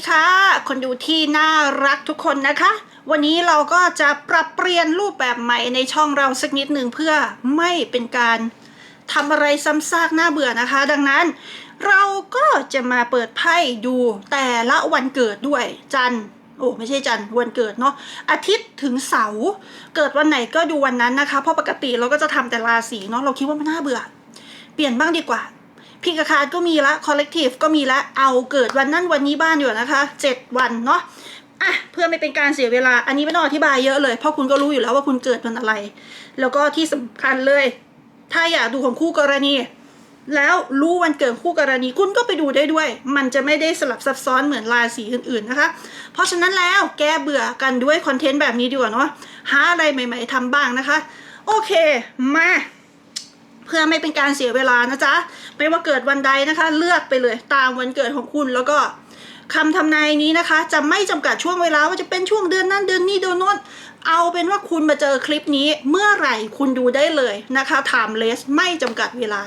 สดีค่ะ คนดูที่น่ารักทุกคนนะคะ วันนี้เราก็จะปรับเปลี่ยนรูปแบบใหม่ในช่องเราสักนิดหนึ่งเพื่อไม่เป็นการทำอะไรซ้ำซากน่าเบื่อนะคะ ดังนั้น เราก็จะมาเปิดไพ่ดูแต่ละวันเกิดด้วยจันโอ้ไม่ใช่จันวันเกิดเนาะอาทิตย์ถึงเสาร์เกิดวันไหนก็ดูวันนั้นนะคะ เพราะปกติเราก็จะทำแต่ราศีเนาะเราคิดว่ามันน่าเบื่อ เปลี่ยนบ้างดีกว่า พิกคาร์ดก็มีละคอลเลกทีฟก็มีละเอาเกิดวันนั้นวันนี้บ้านอยู่นะคะเจ็ดวันเนาะอะเพื่อไม่เป็นการเสียเวลาอันนี้ไม่ต้องอธิบายเยอะเลยเพราะคุณก็รู้อยู่แล้วว่าคุณเกิดวันอะไร แล้วก็ที่สำคัญเลย ถ้าอยากดูของคู่กรณี แล้วรู้วันเกิดคู่กรณีคุณก็ไปดูได้ด้วย มันจะไม่ได้สลับซับซ้อนเหมือนราศีอื่นๆนะคะ เพราะฉะนั้นแล้วแก้เบื่อกันด้วยคอนเทนต์แบบนี้ดีกว่าเนาะหาอะไรใหม่ ๆทำบ้างนะคะ โอเคมา พื่อไม่เป็นการเสียเวลานะจ๊ะไม่ว่าเกิดวันใดนะคะ เลือกไปเลยตามวันเกิดของคุณแล้วก็คำทำนายนี้นะคะ จะไม่จำกัดช่วงเวลาว่าจะเป็นช่วงเดือนนั้นเดือนนี้เดือนโน้นเอาเป็นว่าคุณมาเจอคลิปนี้เมื่อไหร่คุณดูได้เลยนะคะ timeless ไม่จำกัดเวลา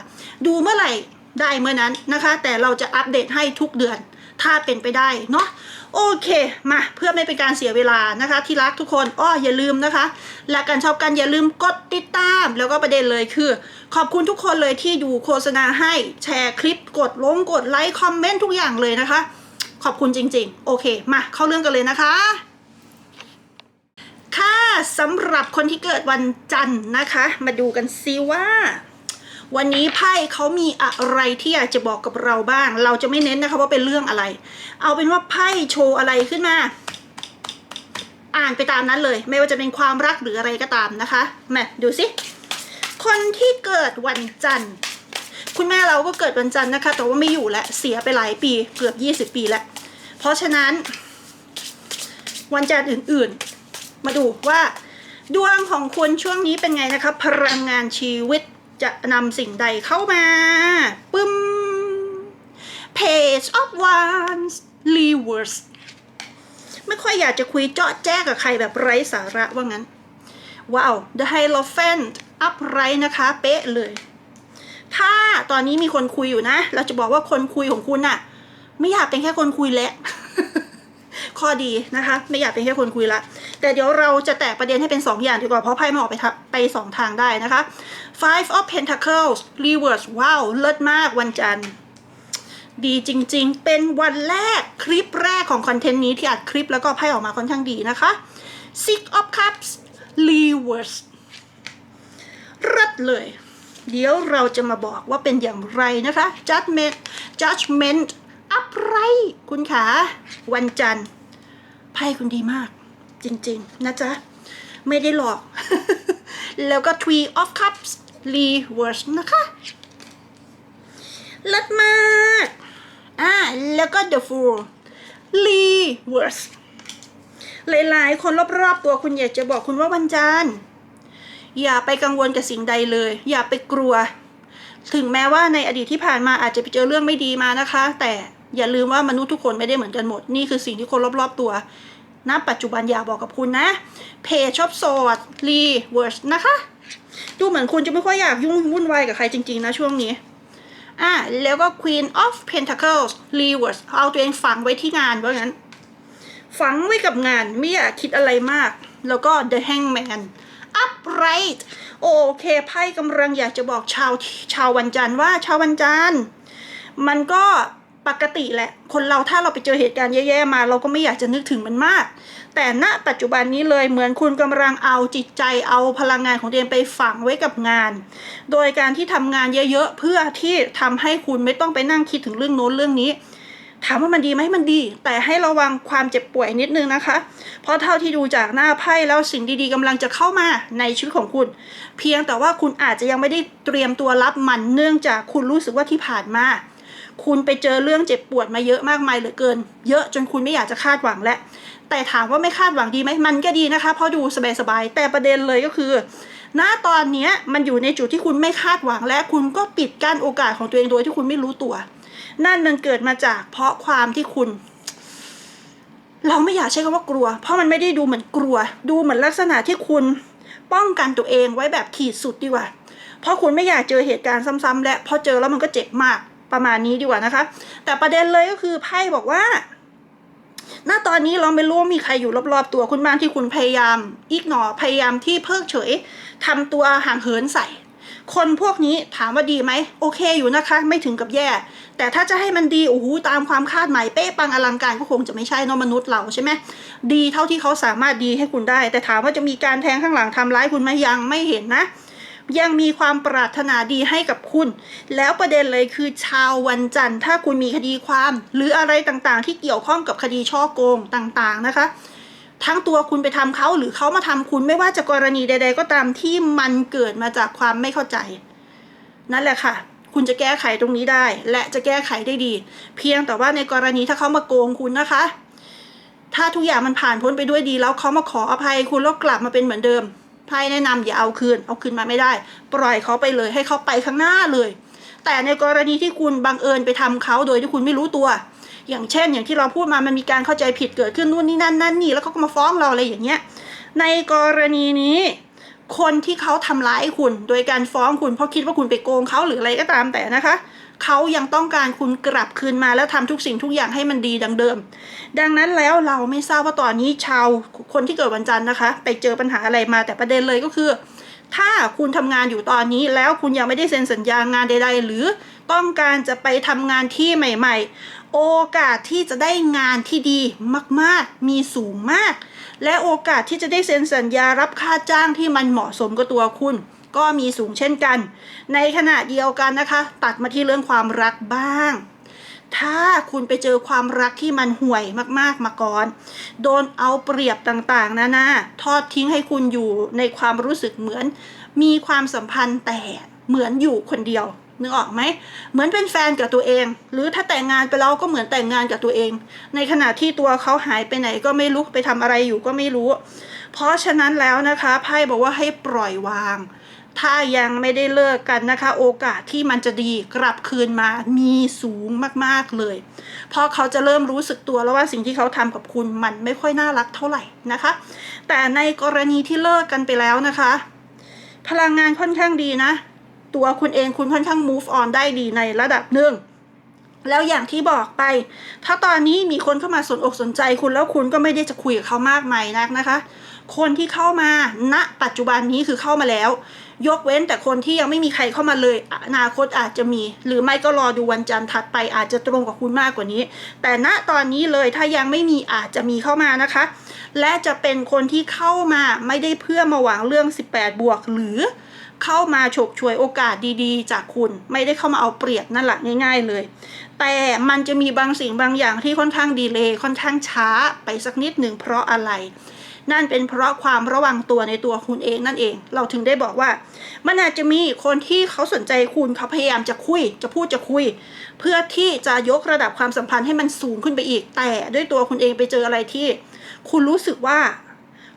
ดูเมื่อไหร่ได้เมื่อนั้นนะคะ แต่เราจะอัปเดตให้ทุกเดือน ถ้าเป็นไปได้เนาะ โอเค มาเพื่อไม่เป็นการเสียเวลานะคะ ที่รักทุกคนอ้ออย่าลืมนะคะและกันชอบกันอย่าลืมกดติดตาม แล้วก็ประเด็นเลยคือ ขอบคุณทุกคนเลยที่ดูโฆษณาให้แชร์คลิปกดลงกดไลค์คอมเมนต์ทุกอย่างเลยนะคะ ขอบคุณจริง ๆ โอเค มาเข้าเรื่องกันเลยนะคะค่ะสำหรับคนที่เกิดวันจันทร์นะคะ มาดูกันซิว่า วันนี้ไพ่เขามีอะไรที่อยากจะบอกกับเราบ้าง เราจะไม่เน้นนะคะว่าเป็นเรื่องอะไร เอาเป็นว่าไพ่โชว์อะไรขึ้นมา อ่านไปตามนั้นเลย ไม่ว่าจะเป็นความรักหรืออะไรก็ตามนะคะมาดูสิคนที่เกิดวันจันทร์ คุณแม่เราก็เกิดวันจันทร์นะคะ แต่ว่าไม่อยู่แล้วเสียไปหลายปีเกือบ 20 ปีแล้ว เพราะฉะนั้น วันจันทร์อื่นๆ มาดูว่า ดวงของคุณช่วงนี้เป็นไงนะคะ พลังงานชีวิต จะนำสิ่งใดเข้ามาปึ้ม Page of Wands Reverse ไม่ค่อยอยากจะคุยเจาะแจ้กับใครแบบไร้สาระว่างั้น ว้าว The Hierophant upright นะคะ เป๊ะเลย ถ้าตอนนี้มีคนคุยอยู่นะ เราจะบอกว่าคนคุยของคุณน่ะ ไม่อยากเป็นแค่คนคุยแล้วข้อดีนะคะ ไม่อยากเป็นแค่คนคุยละ แต่เดี๋ยวเราจะแตกประเด็นให้เป็น 2 อย่างดีกว่า เพราะไพ่มันออกไปไปสองทางได้นะคะ Five of Pentacles Reverse ว้าว เลิศมากวันจันทร์ ดีจริงๆ เป็นวันแรกคลิปแรกของคอนเทนต์นี้ที่อัดคลิปแล้วก็ไพ่ออกมาค่อนข้างดีนะคะ Six of Cups Reverse รัดเลย เดี๋ยวเราจะมาบอกว่าเป็นอย่างไรนะคะ judgment judgment upright คุณขาวันจันทร์ไพ่คุณดีมาก จริง ๆ นะจ๊ะ ไม่ได้หลอก แล้วก็ three of cups reverse นะคะเลิศมาก อ่า แล้วก็ the fool reverse หลาย ๆ คนรอบๆ ตัวคุณอยากจะบอกคุณว่าวันจันทร์อย่าไปกังวลกับสิ่งใดเลย อย่าไปกลัว ถึงแม้ว่าในอดีตที่ผ่านมาอาจจะไปเจอเรื่องไม่ดีมานะคะ แต่อย่าลืมว่ามนุษย์ทุกคนไม่ได้เหมือนกันหมด นี่คือสิ่งที่คนรอบๆตัว ณปัจจุบันอยากบอกกับคุณนะ เพจชอบโสดรีเวิร์สนะคะ ดูเหมือนคุณจะไม่ค่อยอยากยุ่งวุ่นวายกับใครจริง ๆ นะช่วงนี้อะแล้วก็ Queen of Pentacles Reverse เอาตัวเองฝังไว้ที่งานว่างั้น ฝังไว้กับงานไม่อยากคิดอะไรมาก แล้วก็ The Hangman upright โอเคไพ่กำลังอยากจะบอกชาวชาววันจันทร์ว่าชาววันจันทร์มันก็ ปกติแหละ คนเราถ้าเราไปเจอเหตุการณ์แย่ๆมา เราก็ไม่อยากจะนึกถึงมันมาก แต่ณปัจจุบันนี้เลยเหมือนคุณกำลังเอาจิตใจเอาพลังงานของตัวเองไปฝังไว้กับงาน โดยการที่ทำงานเยอะๆ เพื่อที่ทำให้คุณไม่ต้องไปนั่งคิดถึงเรื่องโน้นเรื่องนี้ ถามว่ามันดีไหมมันดี แต่ให้ระวังความเจ็บป่วยนิดนึงนะคะ เพราะเท่าที่ดูจากหน้าไพ่แล้วสิ่งดีๆกำลังจะเข้ามาในชีวิตของคุณ เพียงแต่ว่าคุณอาจจะยังไม่ได้เตรียมตัวรับมันเนื่องจากคุณรู้สึกว่าที่ผ่านมา คุณไปเจอเรื่องเจ็บปวดมาเยอะมากมายเหลือเกิน เยอะจนคุณไม่อยากจะคาดหวังแล้วแต่ถามว่าไม่คาดหวังดีไหมมันก็ดีนะคะเพราะดูสบายๆแต่ประเด็นเลยก็คือณตอนนี้มันอยู่ในจุดที่คุณไม่คาดหวังและคุณก็ปิดกั้นโอกาสของตัวเองโดยที่คุณไม่รู้ตัว นั่นมันเกิดมาจากเพราะความที่คุณ เราไม่อยากใช้คำว่ากลัว เพราะมันไม่ได้ดูเหมือนกลัว ดูเหมือนลักษณะที่คุณป้องกันตัวเองไว้แบบขีดสุดดีกว่า เพราะคุณไม่อยากเจอเหตุการณ์ซ้ำๆและพอเจอแล้วมันก็เจ็บมาก ประมาณนี้ดีกว่านะคะ แต่ประเด็นเลยก็คือไพ่บอกว่า ณตอนนี้เราไม่รู้ว่ามีใครอยู่รอบๆตัวคุณบ้างที่คุณพยายามอีกหนอพยายามที่เพิกเฉยทำตัวห่างเหินใส่ คนพวกนี้ถามว่าดีไหมโอเคอยู่นะคะ ไม่ถึงกับแย่ แต่ถ้าจะให้มันดีโอ้โหตามความคาดหมายเป๊ะปังอลังการก็คงจะไม่ใช่นอมนุษย์เราใช่ไหมดีเท่าที่เขาสามารถดีให้คุณได้ แต่ถามว่าจะมีการแทงข้างหลังทำร้ายคุณไหมยังไม่เห็นนะ ยังมีความปรารถนาดีให้กับคุณ แล้วประเด็นเลยคือชาววันจันทร์ ถ้าคุณมีคดีความ หรืออะไรต่างๆ ที่เกี่ยวข้องกับคดีช่อโกงต่างๆนะคะ ทั้งตัวคุณไปทำเขาหรือเขามาทำคุณไม่ว่าจะกรณีใด ๆ ก็ตามที่มันเกิดมาจากความไม่เข้าใจ นั่นแหละค่ะคุณจะแก้ไขตรงนี้ได้ และจะแก้ไขได้ดี เพียงแต่ว่าในกรณีถ้าเขามาโกงคุณนะคะ ถ้าทุกอย่างมันผ่านพ้นไปด้วยดีแล้วเขามาขออภัยคุณแล้วกลับมาเป็นเหมือนเดิม พ่แนะนำอย่าเอาคืน เอาคืนมาไม่ได้ ปล่อยเขาไปเลยให้เขาไปข้างหน้าเลย แต่ในกรณีที่คุณบังเอิญไปทำเขาโดยที่คุณไม่รู้ตัว อย่างเช่น อย่างที่เราพูดมามันมีการเข้าใจผิดเกิดขึ้นนู่นนี่นั่นนั่นนี่แล้วเขาก็มาฟ้องเราอะไรอย่างเงี้ย ในกรณีนี้ คนที่เขาทำร้ายคุณ โดยการฟ้องคุณเพราะคิดว่าคุณไปโกงเขาหรืออะไรก็ตามแต่นะคะ เขายังต้องการคุณกลับคืนมาแล้วทำทุกสิ่งทุกอย่างให้มันดีดังเดิม ดังนั้นแล้วเราไม่ทราบว่าตอนนี้ชาวคนที่เกิดวันจันทร์นะคะ ไปเจอปัญหาอะไรมาแต่ประเด็นเลยก็คือ ถ้าคุณทำงานอยู่ตอนนี้แล้วคุณยังไม่ได้เซ็นสัญญางานใด ๆ หรือต้องการจะไปทำงานที่ใหม่ ๆ โอกาสที่จะได้งานที่ดีมากๆ มีสูงมาก และโอกาสที่จะได้เซ็นสัญญารับค่าจ้างที่มันเหมาะสมกับตัวคุณ ก็มีสูงเช่นกัน ในขณะเดียวกันนะคะ ตัดมาที่เรื่องความรักบ้าง ถ้าคุณไปเจอความรักที่มันห่วยมากๆมาก่อน โดนเอาเปรียบต่างๆนานาทอดทิ้งให้คุณอยู่ในความรู้สึกเหมือน มีความสัมพันธ์แต่เหมือนอยู่คนเดียวนึกออกไหมเหมือนเป็นแฟนกับตัวเอง หรือถ้าแต่งงานไปแล้วก็เหมือนแต่งงานกับตัวเอง ในขณะที่ตัวเขาหายไปไหนก็ไม่รู้ไปทำอะไรอยู่ก็ไม่รู้ เพราะฉะนั้นแล้วนะคะไพ่บอกว่าให้ปล่อยวาง ถ้ายังไม่ได้เลิกกันนะคะ โอกาสที่มันจะดีกลับคืนมามีสูงมากๆเลยเพราะเขาจะเริ่มรู้สึกตัวแล้วว่าสิ่งที่เขาทำกับคุณมันไม่ค่อยน่ารักเท่าไหร่นะคะ แต่ในกรณีที่เลิกกันไปแล้วนะคะ พลังงานค่อนข้างดีนะ ตัวคุณเองคุณค่อนข้าง move on ได้ดีในระดับหนึ่งแล้วอย่างที่บอกไป ถ้าตอนนี้มีคนเข้ามาสนอกสนใจคุณแล้วคุณก็ไม่ได้จะคุยกับเขามากมายนักนะคะ คนที่เข้ามาณปัจจุบันนี้คือเข้ามาแล้ว ยกเว้นแต่คนที่ยังไม่มีใครเข้ามาเลยอนาคตอาจจะมี หรือไม่ก็รอดูวันจันทร์ถัดไปอาจจะตรงกับคุณมากกว่านี้ แต่ณตอนนี้เลยถ้ายังไม่มีอาจจะมีเข้ามานะคะ และจะเป็นคนที่เข้ามาไม่ได้เพื่อมาหวังเรื่อง 18 บวก หรือเข้ามาฉกฉวยโอกาสดีๆ จากคุณไม่ได้เข้ามาเอาเปรียบนั่นแหละง่าย ๆ เลย แต่มันจะมีบางสิ่งบางอย่างที่ค่อนข้างดีเลย์ค่อนข้างช้าไปสักนิดหนึ่งเพราะอะไร นั่นเป็นเพราะความระวังตัวในตัวคุณเองนั่นเอง เราถึงได้บอกว่า มันอาจจะมีคนที่เขาสนใจคุณเขาพยายามจะคุย จะพูดจะคุย เพื่อที่จะยกระดับความสัมพันธ์ให้มันสูงขึ้นไปอีก แต่ด้วยตัวคุณเองไปเจออะไรที่ คุณรู้สึกว่า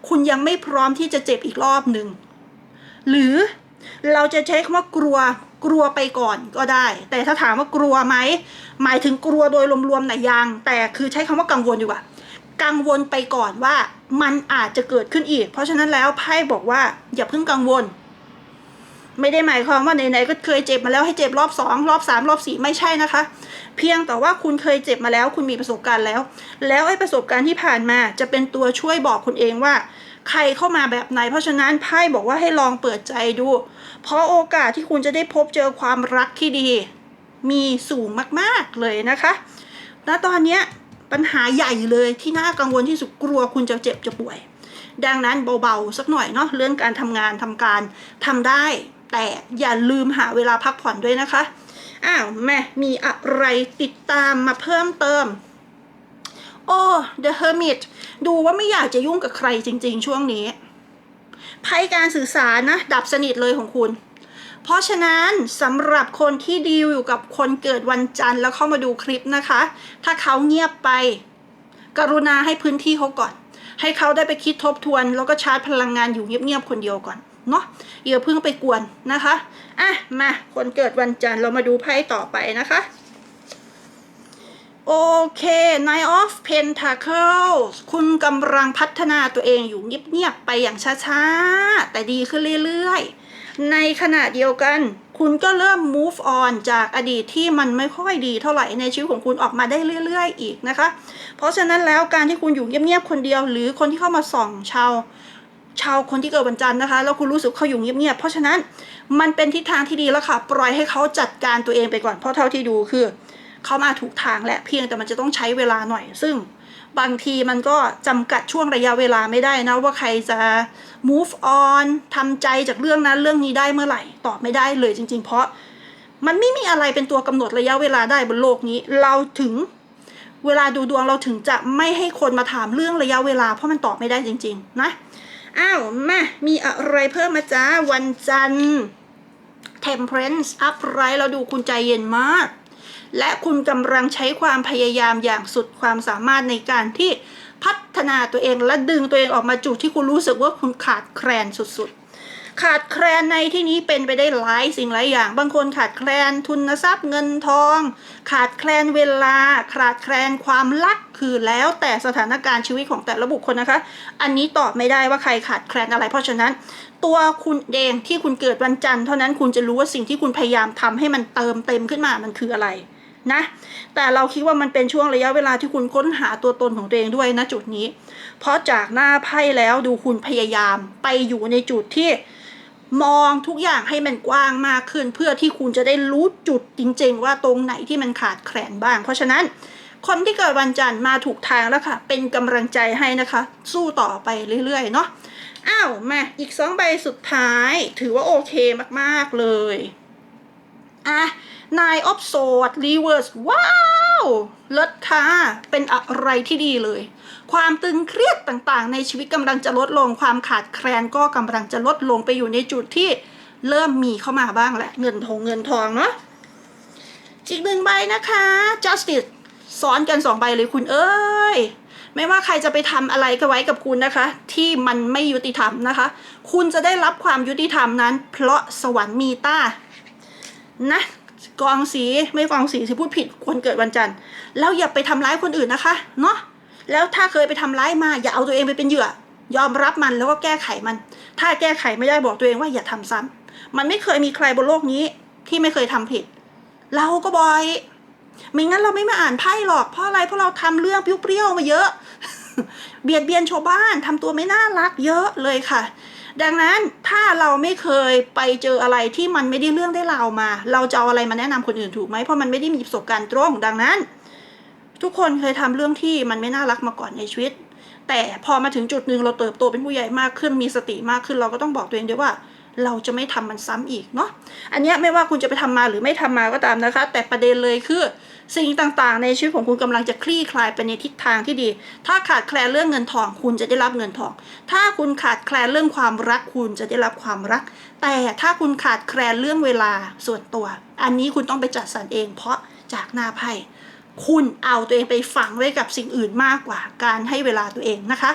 คุณยังไม่พร้อมที่จะเจ็บอีกรอบหนึ่งหรือเราจะใช้คำว่ากลัวกลัวไปก่อนก็ได้ แต่ถ้าถามว่ากลัวไหมหมายถึงกลัวโดยรวมๆไหนยยัง แต่คือใช้คำว่ากังวลดีกว่า กังวลไปก่อนว่ามันอาจจะเกิดขึ้นอีก เพราะฉะนั้นแล้วไพ่บอกว่าอย่าเพิ่งกังวล ไม่ได้หมายความว่าไหนๆก็เคยเจ็บมาแล้วให้เจ็บรอบสองรอบสามรอบสี่ไม่ใช่นะคะ เพียงแต่ว่าคุณเคยเจ็บมาแล้ว คุณมีประสบการณ์แล้ว แล้วไอ้ประสบการณ์ที่ผ่านมาจะเป็นตัวช่วยบอกคุณเองว่า ใครเข้ามาแบบไหน เพราะฉะนั้นไพ่บอกว่าให้ลองเปิดใจดู เพราะโอกาสที่คุณจะได้พบเจอความรักที่ดี มีสูงมากๆเลยนะคะ ณตอนเนี้ย ปัญหาใหญ่เลยที่น่ากังวลที่สุดกลัวคุณจะเจ็บจะป่วย ดังนั้นเบาๆสักหน่อยเนาะเรื่องการทำงานทำการทำได้ แต่อย่าลืมหาเวลาพักผ่อนด้วยนะคะอ้าวแม่มีอะไรติดตามมาเพิ่มเติมโอ้ The Hermit ดูว่าไม่อยากจะยุ่งกับใครจริง ๆ ช่วงนี้ไพ่การสื่อสารนะ ดับสนิทเลยของคุณ เพราะฉะนั้นสำหรับคนที่ดีลอยู่กับคนเกิดวันจันทร์แล้วเข้ามาดูคลิปนะคะ ถ้าเขาเงียบไป กรุณาให้พื้นที่เขาก่อน ให้เขาได้ไปคิดทบทวน แล้วก็ชาร์จพลังงานอยู่เงียบๆคนเดียวก่อนเนาะอย่าเพิ่งไปกวนนะคะอะมาคนเกิดวันจันทร์เรามาดูไพ่ต่อไปนะคะโอเค Nine of Pentacles คุณกำลังพัฒนาตัวเองอยู่เงียบๆไปอย่างช้าๆ แต่ดีขึ้นเรื่อยๆ ในขณะเดียวกัน คุณก็เริ่ม move on จากอดีตที่มันไม่ค่อยดีเท่าไหร่ในชีวิตของคุณออกมาได้เรื่อย ๆ อีกนะคะ เพราะฉะนั้นแล้วการที่คุณอยู่เงียบๆคนเดียว หรือคนที่เข้ามาส่องชาวชาวคนที่เกิดวันจันทร์นะคะแล้วคุณรู้สึกเขาอยู่เงียบๆเพราะฉะนั้นมันเป็นทิศทางที่ดีแล้วค่ะ ปล่อยให้เขาจัดการตัวเองไปก่อนเพราะเท่าที่ดูคือเขามาถูกทางแหละเพียงแต่มันจะต้องใช้เวลาหน่อย ซึ่ง บางทีมันก็จำกัดช่วงระยะเวลาไม่ได้นะว่าใครจะ move on ทำใจจากเรื่องนั้นเรื่องนี้ได้เมื่อไหร่ตอบไม่ได้เลยจริง ๆ เพราะมันไม่มีอะไรเป็นตัวกำหนดระยะเวลาได้บนโลกนี้ เราถึงเวลาดูดวงเราถึงจะไม่ให้คนมาถามเรื่องระยะเวลา เพราะมันตอบไม่ได้จริง ๆ นะอ้าวมามีอะไรเพิ่มมาจ้าวันจันทร์ Temperance upright เราดูคุณใจเย็นมาก และคุณกำลังใช้ความพยายามอย่างสุดความสามารถในการที่พัฒนาตัวเองและดึงตัวเองออกมาจุดที่คุณรู้สึกว่าคุณขาดแคลนสุดๆ ขาดแคลนในที่นี้เป็นไปได้หลายสิ่งหลายอย่าง บางคนขาดแคลนทุนทรัพย์เงินทอง ขาดแคลนเวลา ขาดแคลนความรักคือแล้วแต่สถานการณ์ชีวิตของแต่ละบุคคลนะคะ อันนี้ตอบไม่ได้ว่าใครขาดแคลนอะไร เพราะฉะนั้น ตัวคุณเองที่คุณเกิดวันจันทร์เท่านั้นคุณจะรู้ว่าสิ่งที่คุณพยายามทำให้มันเติมเต็มขึ้นมามันคืออะไร นะ แต่เราคิดว่ามันเป็นช่วงระยะเวลาที่คุณค้นหาตัวตนของตัวเองด้วยนะจุดนี้ เพราะจากหน้าไพ่แล้วดูคุณพยายามไปอยู่ในจุดที่มองทุกอย่างให้มันกว้างมากขึ้น เพื่อที่คุณจะได้รู้จุดจริง ๆ ว่าตรงไหนที่มันขาดแคลนบ้าง เพราะฉะนั้นคนที่เกิดวันจันทร์มาถูกทางแล้วค่ะ เป็นกำลังใจให้นะคะ สู้ต่อไปเรื่อย ๆ เนาะอ้าวมาอีกสองใบสุดท้าย ถือว่าโอเคมากๆเลย อะ Nine of Swords Reverse ว้าวเลิศค่ะ เป็นอะไรที่ดีเลย ความตึงเครียดต่างๆ ในชีวิตกำลังจะลดลง ความขาดแคลนก็กำลังจะลดลงไปอยู่ในจุดที่เริ่มมีเข้ามาบ้างแหละ เงินทองเงินทองเนาะอีกหนึ่งใบนะคะ Justice ซ้อนกันสองใบเลยคุณเอ้ยไม่ว่าใครจะไปทำอะไรก็ไว้กับคุณนะคะ ที่มันไม่ยุติธรรมนะคะ คุณจะได้รับความยุติธรรมนั้น เพราะสวรรค์มีตานะ กองสีไม่กองสีสิพูดผิดคนเกิดวันจันทร์แล้วอย่าไปทำร้ายคนอื่นนะคะเนาะแล้วถ้าเคยไปทำร้ายมาอย่าเอาตัวเองไปเป็นเหยื่อยอมรับมันแล้วก็แก้ไขมัน ถ้าแก้ไขไม่ได้บอกตัวเองว่าอย่าทำซ้ำมันไม่เคยมีใครบนโลกนี้ที่ไม่เคยทำผิด เราก็บ่อยไม่งั้นเราไม่มาอ่านไพ่หรอกเพราะอะไรเพราะเราทำเรื่องเปรี้ยวๆมาเยอะ เบียดเบียนชาวบ้านทำตัวไม่น่ารักเยอะเลยค่ะ ดังนั้นถ้าเราไม่เคยไปเจออะไรที่มันไม่ได้เรื่องได้ราวมา เราจะเอาอะไรมาแนะนำคนอื่นถูกไหมเพราะมันไม่ได้มีประสบการณ์ตรง ดังนั้น ทุกคนเคยทำเรื่องที่มันไม่น่ารักมาก่อนในชีวิต แต่พอมาถึงจุดหนึ่งเราเติบโตเป็นผู้ใหญ่มากขึ้นมีสติมากขึ้นเราก็ต้องบอกตัวเองด้วยว่า เราจะไม่ทำมันซ้ำอีกเนาะอันนี้ไม่ว่าคุณจะไปทำมาหรือไม่ทำมาก็ตามนะคะ แต่ประเด็นเลยคือสิ่งต่างๆ ในชีวิตของคุณกำลังจะคลี่คลายไปในทิศทางที่ดี ถ้าขาดแคลนเรื่องเงินทอง คุณจะได้รับเงินทอง ถ้าคุณขาดแคลนเรื่องความรักคุณจะได้รับความรัก แต่ถ้าคุณขาดแคลนเรื่องเวลาส่วนตัว อันนี้คุณต้องไปจัดสรรเอง เพราะจากหน้าไพ่คุณเอาตัวเองไปฝังไว้กับสิ่งอื่นมากกว่า การให้เวลาตัวเองนะคะ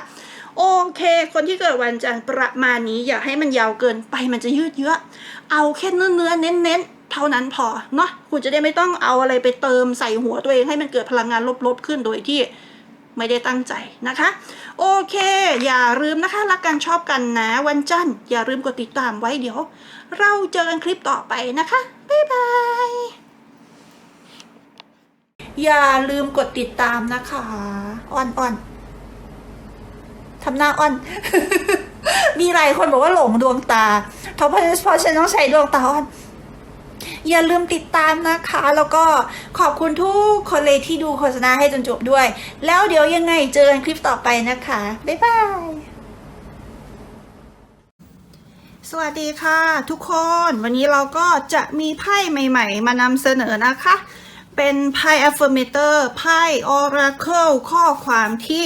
โอเค คนที่เกิดวันจันทร์ประมาณนี้อย่าให้มันยาวเกินไปมันจะยืดเยื้อ เอาแค่เนื้อเนื้อเน้นเน้นเท่านั้นพอเนาะคุณจะได้ไม่ต้องเอาอะไรไปเติมใส่หัวตัวเองให้มันเกิดพลังงานลบๆขึ้นโดยที่ไม่ได้ตั้งใจนะคะ โอเค อย่าลืมนะคะรักกันชอบกันนะวันจันทร์อย่าลืมกดติดตามไว้เดี๋ยว เราเจอกันคลิปต่อไปนะคะ บ๊ายบายอย่าลืมกดติดตามนะคะอ่อนอ่อน ทำหน้าอ่อน มีหลายคนบอกว่าหลงดวงตาเพราะเพราะฉันต้องใช้ดวงตาอ่อน อย่าลืมติดตามนะคะ แล้วก็ขอบคุณทุกคนเลยที่ดูโฆษณาให้จนจบด้วย แล้วเดี๋ยวยังไงเจอกันคลิปต่อไปนะคะ บ๊ายบายสวัสดีค่ะทุกคนวันนี้เราก็จะมีไพ่ใหม่ ๆ มานำเสนอนะคะ เป็นไพ่ affirmator ไพ่ oracle ข้อความที่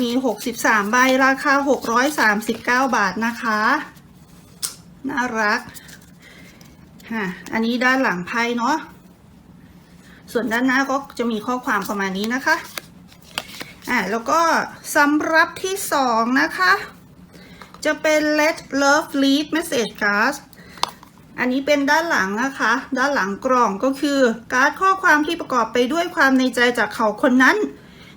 มี 63 ใบ ราคา 639 บาทนะคะ น่ารักฮะอันนี้ด้านหลังไพ่เนาะ ส่วนด้านหน้าก็จะมีข้อความประมาณนี้นะคะ อ่าแล้วก็สำหรับที่สองนะคะ จะเป็น let love lead message card อันนี้เป็นด้านหลังนะคะ ด้านหลังกล่องก็คือ การ์ดข้อความที่ประกอบไปด้วยความในใจจากเขาคนนั้น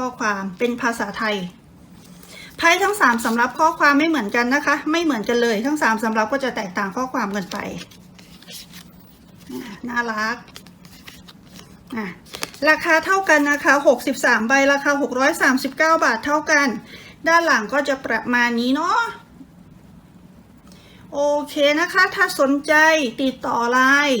ข้อความเป็นภาษาไทยไพ่ทั้งสามสำรับข้อความไม่เหมือนกันนะคะ ไม่เหมือนกันเลยทั้งสามสำรับก็จะแตกต่างข้อความกันไปน่ารักราคาเท่ากันนะคะ 63 ใบราคา 639 บาทเท่ากัน ด้านหลังก็จะประมาณนี้เนาะโอเคนะคะ ถ้าสนใจติดต่อไลน์